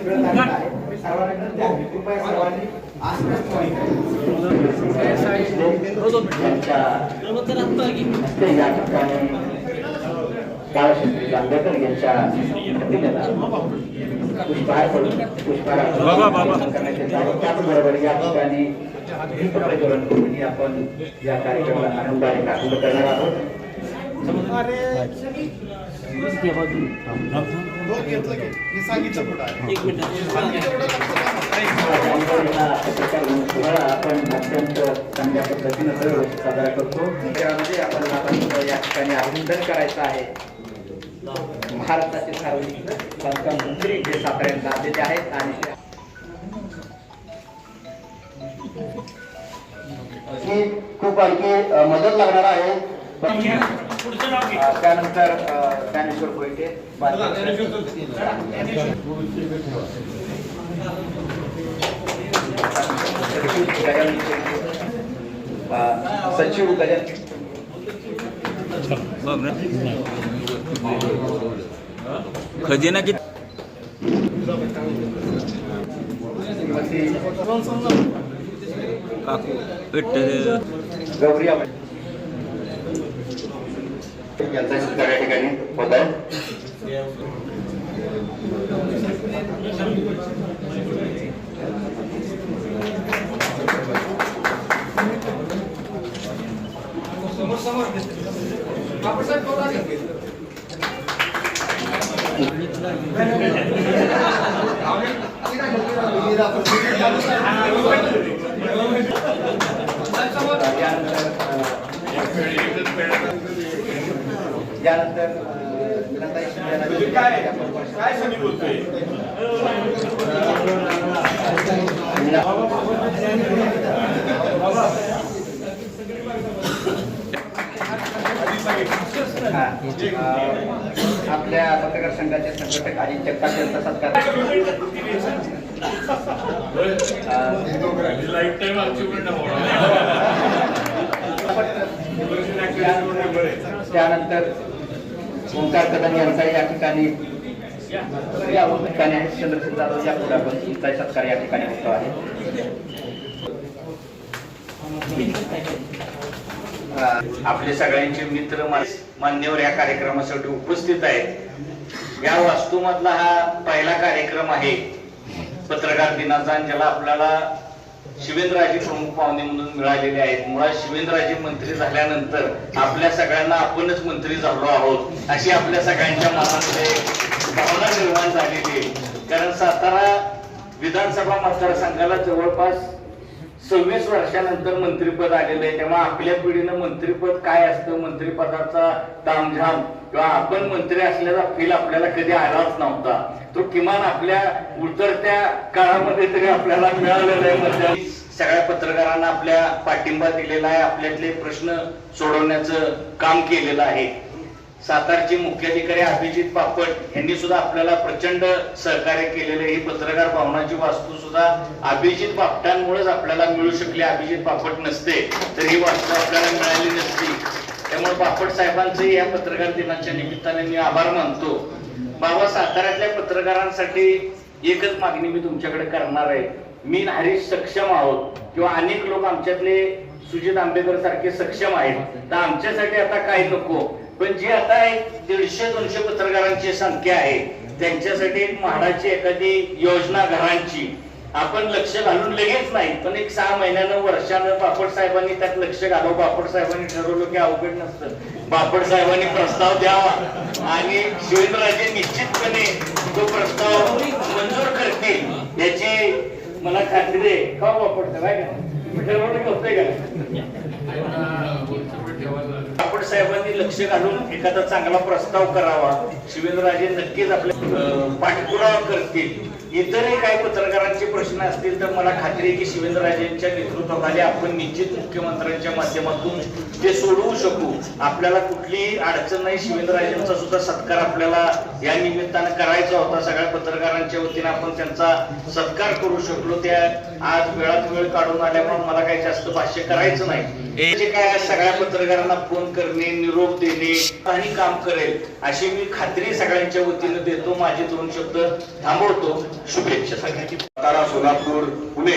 सर्वांना. कृपया सर्वांनी यांच्या पुष्पहार पुष्पहार करण्यात. त्याचबरोबर या ठिकाणी आपण या कार्यक्रमाला आनंदाने प्रारंभ करणार आहोत मी सांगितलं हा सोहळा आपण अत्यंत चांगल्या पद्धतीनं दरवर्षी साजरा करतो त्यामध्ये आपण या ठिकाणी अभिनंदन करायचं आहे महाराष्ट्राचे सार्वजनिक बांधकाम मंत्री जे साताऱ्यात आलेले आहेत आणि ही खूप आणखी मदत लागणार आहे. त्यानंतर ज्ञानेश्वर कोयटे सचिव गजानन खजिना किती? काकू गौरी. यांचा सत्कार या ठिकाणी होत आहे आपल्या पत्रकार संघाचे संघटक आणि जगताप यांचा सत्कार. त्यानंतर ओंकार कदम यांचा या ठिकाणी या ठिकाणी आहे. चंद्रशेखर जाधव या पुढे तुमचा सत्कार या ठिकाणी होतो आहे. आपले सगळ्यांचे मित्र मान्यवर या कार्यक्रमासाठी उपस्थित आहेत. या वास्तूमधला हा पहिला कार्यक्रम आहे. पत्रकार दिनाचा ज्याला आपल्याला शिवेंद्रराजे प्रमुख पाहुणे म्हणून मिळालेले आहेत. मुळात शिवेंद्रराजे मंत्री झाल्यानंतर आपल्या सगळ्यांना आपणच मंत्री झालो आहोत अशी आपल्या सगळ्यांच्या मनामध्ये भावना निर्माण झालेली आहे. कारण सातारा विधानसभा मतदारसंघाला जवळपास सव्वीस वर्षानंतर मंत्रीपद आलेलं आहे. तेव्हा आपल्या पिढीनं मंत्रीपद काय असतं? मंत्रीपदाचा तामझाम किंवा आपण मंत्री असल्याचा फील आपल्याला कधी आलाच नव्हता. किमान आपल्या उतरत्या काळामध्ये तरी आपल्याला मिळालेलं आहे. मध्ये सगळ्या पत्रकारांना आपल्या पाठिंबा दिलेला आहे. आपल्यातले प्रश्न सोडवण्याचं काम केलेलं आहे. सातारचे मुख्याधिकारी अभिजित पापट यांनी सुद्धा आपल्याला प्रचंड सहकार्य केलेलं ही पत्रकार भावनाची वास्तू सुद्धा अभिजित पापटांमुळेच आपल्याला मिळू शकली. अभिजित पापट नसते तर ही वास्तू आपल्याला मिळाली नसती. त्यामुळे पापट साहेबांचंही या पत्रकार दिनाच्या निमित्ताने मी आभार मानतो. बाबा साताऱ्यातल्या पत्रकारांसाठी एकच मागणी मी तुमच्याकडे करणार आहे. मी आणि हरीश सक्षम आहोत किंवा अनेक लोक आमच्यातले सुजित आंबेकर सारखे सक्षम आहेत. तर आमच्यासाठी आता काही नको. पण जी आता एक दीडशे दोनशे पत्रकारांची संख्या आहे त्यांच्यासाठी एक म्हाडाची एखादी योजना घरांची. आपण लक्ष घालून लगेच नाही. पण एक सहा महिन्यानं वर्षानं बापट साहेबांनी त्यात लक्ष घालव बापट साहेबांनी ठरवलं की अवघड नसतं. बापट साहेबांनी प्रस्ताव द्यावा. आणि शिवेंद्रराजे निश्चितपणे तो प्रस्ताव मंजूर करतील याची मला खात्री आहे. का हो बापट साहेब? आहे का ठरवलं होतंय का बापट साहेबांनी लक्ष घालून एखादा चांगला प्रस्ताव करावा. शिवेंद्रराजे नक्कीच आपले पाठपुरावा करतील. इतरही काही पत्रकारांचे प्रश्न असतील तर मला खात्री आहे की शिवेंद्रराजेंच्या नेतृत्वाखाली आपण निश्चित मुख्यमंत्र्यांच्या माध्यमातून ते सोडवू शकू. आपल्याला कुठलीही अडचण नाही. शिवेंद्रराजेंचा सुद्धा सत्कार आपल्याला या निमित्तानं करायचा होता. सगळ्या पत्रकारांच्या वतीने आपण त्यांचा सत्कार करू शकलो. त्या आज वेळात वेळ काढून आल्यामुळे मला काही जास्त भाष्य करायचं नाही. काय सगळ्या पत्रकारांना फोन करणे निरोप देणे आणि काम करेल अशी मी खात्री सगळ्यांच्या वतीने देतो. माझे दोन शब्द थांबवतो. शुभेच्छा. सातारा सोलापूर पुणे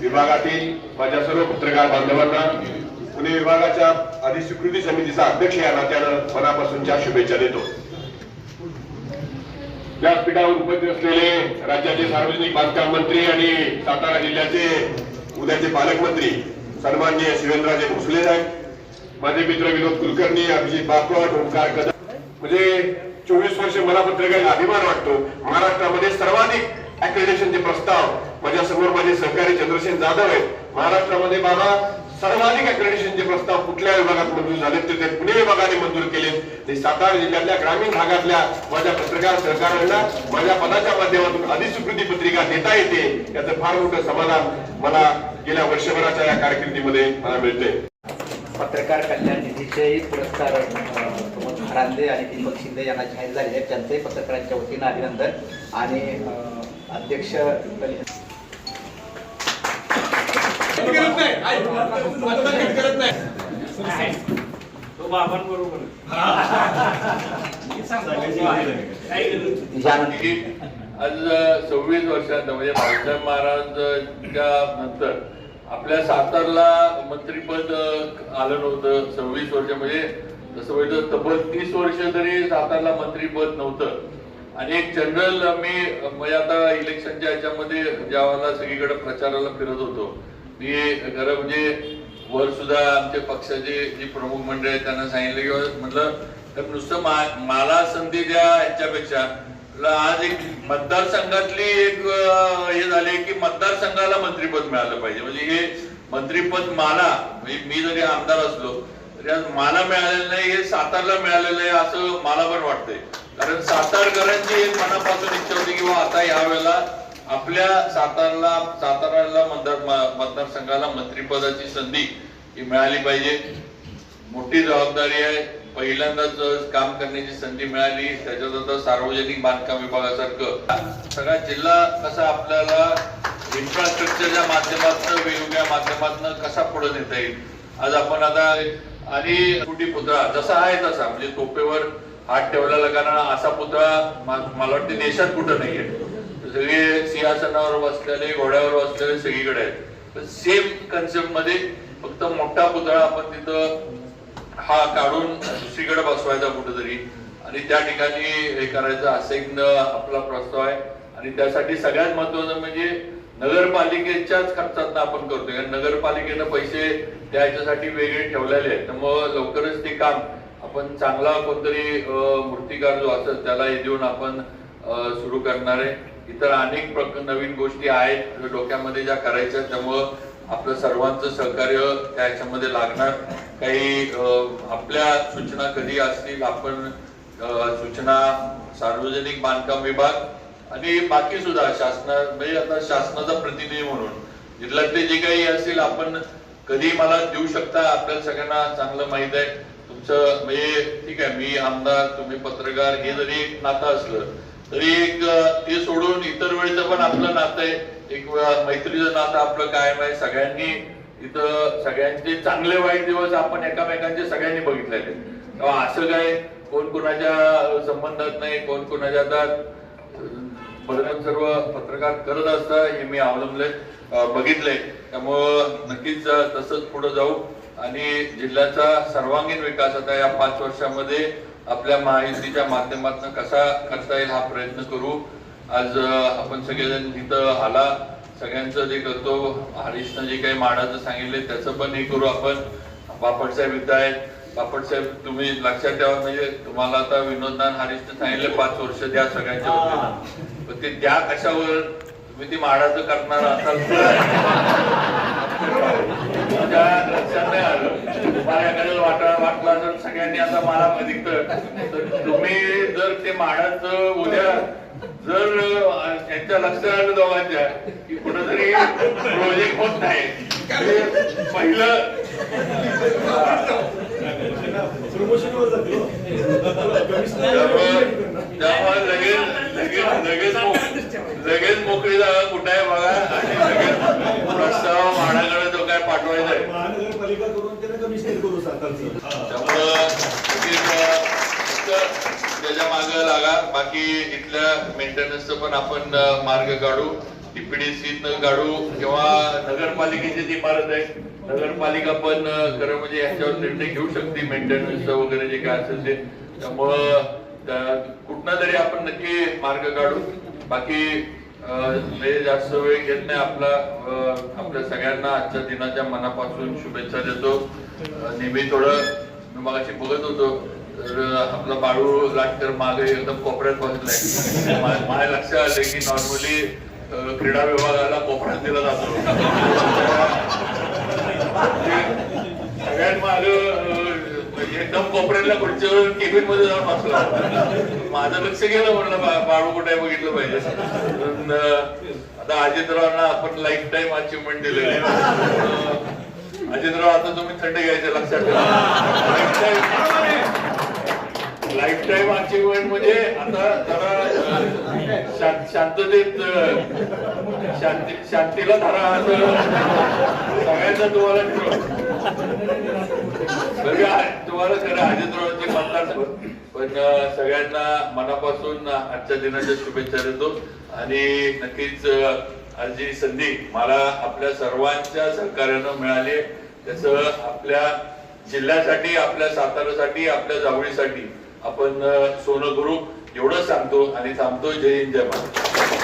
विभागातील माझ्या सर्व पत्रकार बांधवांना पुणे विभागाच्या अधिस्वीकृती समितीचा अध्यक्ष या नात्यानं मनापासूनच्या शुभेच्छा देतो. व्यासपीठावर उपस्थित असलेले राज्याचे सार्वजनिक बांधकाम मंत्री आणि सातारा जिल्ह्याचे उद्याचे पालकमंत्री सन्माननीय शिवेंद्रराजे भोसले साहेब माझे मित्र विनोद कुलकर्णी अभिजित बापट ओंकार कदम म्हणजे चोवीस वर्ष मला पत्रकार अभिमान वाटतो. महाराष्ट्रामध्ये सर्वाधिक अॅक्रेडेशनचे प्रस्ताव माझ्यासमोर माझे सहकारी चंद्रसेन जाधव आहेत. महाराष्ट्रामध्ये बाबा सर्वाधिक अॅक्रेडेशनचे प्रस्ताव कुठल्या विभागात मंजूर झाले तर ते पुणे विभागाने मंजूर केले. ते सातारा जिल्ह्यातल्या ग्रामीण भागातल्या माझ्या पत्रकार सहकाऱ्यांना माझ्या पदाच्या माध्यमातून अधिस्वीकृती पत्रिका देता येते. याचं फार मोठं समाधान मला गेल्या वर्षभराच्या या कारकिर्दीमध्ये मला मिळते पत्रकार कल्याण निधीचे पुरस्कार खरांदे आणि दीपक शिंदे यांना जाहीर झालेले आहेत. त्यांचंही पत्रकारांच्या वतीनं अभिनंदन. आणि अध्यक्ष आज सव्वीस वर्षात म्हणजे बाळासाहेब महाराजच्या नंतर आपल्या सातारला मंत्रीपद आलं नव्हतं. सव्वीस वर्ष म्हणजे जसं बघितलं तब्बल तीस वर्ष तरी सातारला मंत्रीपद नव्हतं. आणि एक जनरल मी म्हणजे आता इलेक्शनच्या याच्यामध्ये ज्यावेळेला सगळीकडे प्रचाराला फिरत होतो मी खरं म्हणजे वर सुद्धा आमच्या पक्षाचे जी प्रमुख मंडळी आहेत त्यांना सांगितलं की म्हटलं तर नुसतं मा- मला संधी द्या याच्यापेक्षा आज एक मतदारसंघातली एक हे झाले की मतदारसंघाला मंत्रीपद मिळालं पाहिजे. म्हणजे हे मंत्रीपद मला म्हणजे मी जरी आमदार असलो मला मिळालेलं नाही हे सातारला मिळालेलं आहे असं मला पण वाटतंय. कारण सातारकरांची एक मनापासून इच्छा होती किंवा आता आता यावेळेला आपल्या सातारला साताराला मतदार मतदारसंघाला मंत्रिपदाची संधी ही मिळाली पाहिजे. मोठी जबाबदारी आहे. पहिल्यांदाच काम करण्याची संधी मिळाली. त्याच्यात आता सार्वजनिक बांधकाम विभागासारखं. सगळा जिल्हा कसा आपल्याला इन्फ्रास्ट्रक्चरच्या माध्यमातून वेगवेगळ्या माध्यमातून कसा पुढे नेता येईल? आज आपण आता आणि कुठे पुतळा जसा आहे तसा म्हणजे तोपेवर हात ठेवलेला कारण असा पुतळा मला वाटते देशात कुठं नाहीये. सगळे सिंहासनावर बसलेले घोड्यावर बसलेले सगळीकडे आहेत. सेम कन्सेप्टमध्ये फक्त मोठा पुतळा आपण तिथं हा काढून दुसरीकडे बसवायचा कुठेतरी. आणि त्या ठिकाणी हे करायचं असं एक आपला प्रस्ताव आहे. आणि त्यासाठी सगळ्यात महत्वाचं म्हणजे नगरपालिकेच्याच खर्चात आपण करतोय. कारण नगरपालिकेनं पैसे त्या ह्याच्यासाठी वेगळे ठेवलेले आहेत. त्यामुळं लवकरच ते काम आपण चांगला कोणतरी मूर्तिकार जो असेल त्याला हे देऊन आपण सुरू करणार आहे. इतर अनेक प्रक- नवीन गोष्टी आहेत डोक्यामध्ये ज्या करायच्या त्यामुळं आपलं सर्वांचं सहकार्य त्या ह्याच्यामध्ये लागणार. काही आपल्या सूचना कधी असतील आपण सूचना सार्वजनिक बांधकाम विभाग आणि बाकी सुद्धा शासना म्हणजे आता शासनाचा प्रतिनिधी म्हणून. जिल्ह्यातले जे काही असतील आपण कधी मला देऊ शकता? आपल्याला सगळ्यांना चांगलं माहीत आहे. तुमचं म्हणजे ठीक आहे मी आमदार तुम्ही पत्रकार हे जरी एक नातं असलं तरी एक ते सोडून इतर वेळेचं पण आपलं नातं आहे. एक मैत्रीचं नातं आपलं कायम आहे. सगळ्यांनी इथं सगळ्यांचे चांगले वाईट दिवस आपण एकामेकांचे सगळ्यांनी बघितलेले असं काय कोण कोणाच्या संबंधात नाही कोण कोणाच्या बदलून सर्व पत्रकार करत असतात हे मी अवलंबले अं, बघितलंय त्यामुळं नक्कीच तसंच पुढे जाऊ. आणि जिल्ह्याचा सर्वांगीण विकास आता या पाच वर्षामध्ये आपल्या महायुतीच्या माध्यमातून कसा करता येईल हा प्रयत्न करू. आज आपण सगळेजण इथं आला. सगळ्यांचं जे करतो हरीशनं जे काही मांडायचं सांगितले त्याचं पण हे करू आपण. बापट साहेब इथं आहेत. बापट साहेब तुम्ही लक्षात ठेवा म्हणजे तुम्हाला आता विनोदनान हरीशनं सांगितले पाच वर्ष द्या सगळ्यांच्या वतीनं. पण ते द्या कशावर तुम्ही ती माडाचं करणार असाल तुमच्या लक्षात नाही आलं. एखाद्याला वाटा वाटला तर सगळ्यांनी आता मला अधिक तर तुम्ही जर ते माडाचं उद्या जर अं, यांच्या लक्षात आलं दोघांच्या की कुठंतरी प्रोजेक्ट होत नाही. पहिलं. लगेच लगेच लगेच मोकळी जागा कुठे आहे बघा. आणि लगेच प्रस्ताव म्हाडाकडे जो काय पाठवायचा आहे. महानगरपालिका करून त्याला कमिशनर करू सातारचं त्यामुळं लगेच, अं, फक्त त्याच्यामागे लागा. बाकी इथल्या मेंटेनन्सचं पण आपण मार्ग काढू. टीपीडीसी काढू. किंवा नगरपालिकेची जी इमारत आहे नगरपालिका पण खरं म्हणजे ह्याच्यावर निर्णय घेऊ शकते मेंटेनन्स वगैरे जे काय असेल ते. त्यामुळं त्या- तरी आपण नक्की मार्ग काढू. बाकी लय जास्त वेळ घेत नाही आपला आपल्या सगळ्यांना आजच्या दिनाच्या मनापासून शुभेच्छा देतो. नेहमी थोडं मी मगाशी बघत होतो तर आपला बाळू लाटकर मागे एकदम कोपऱ्यात बसलाय. माझ्या लक्षात आलं की नॉर्मली क्रीडा विभागाला कोपऱ्यात दिला जातो. सगळ्यात माग म्हणजे एकदम कोपऱ्यातल्या खुर्चीवर केबिनमध्ये जाऊन बसला. माझं लक्ष गेलं म्हणलं बा- बाळू कुठे बघितलं पाहिजे. आता अजितरावांना आपण लाईफ टाईम अचिव्हमेंट दिलेली अजितराव आता तुम्ही थंड घ्यायचे लक्षात ठेवा. लाईफ टाईम अचिव्हमेंट म्हणजे आता जरा शांततेत शांती शांतीला धरा असं सगळ्यांना तुम्हाला तुम्हाला खरं अजितरावांचे मतदार पण सगळ्यांना मनापासून आजच्या दिनाच्या शुभेच्छा देतो. आणि नक्कीच आज जी संधी मला आपल्या सर्वांच्या सहकार्यानं मिळाली. त्याच आपल्या जिल्ह्यासाठी आपल्या साताऱ्यासाठी आपल्या जावळीसाठी आपण सोनं करू. एवढंच सांगतो आणि थांबतो जय हिंद जय महाराज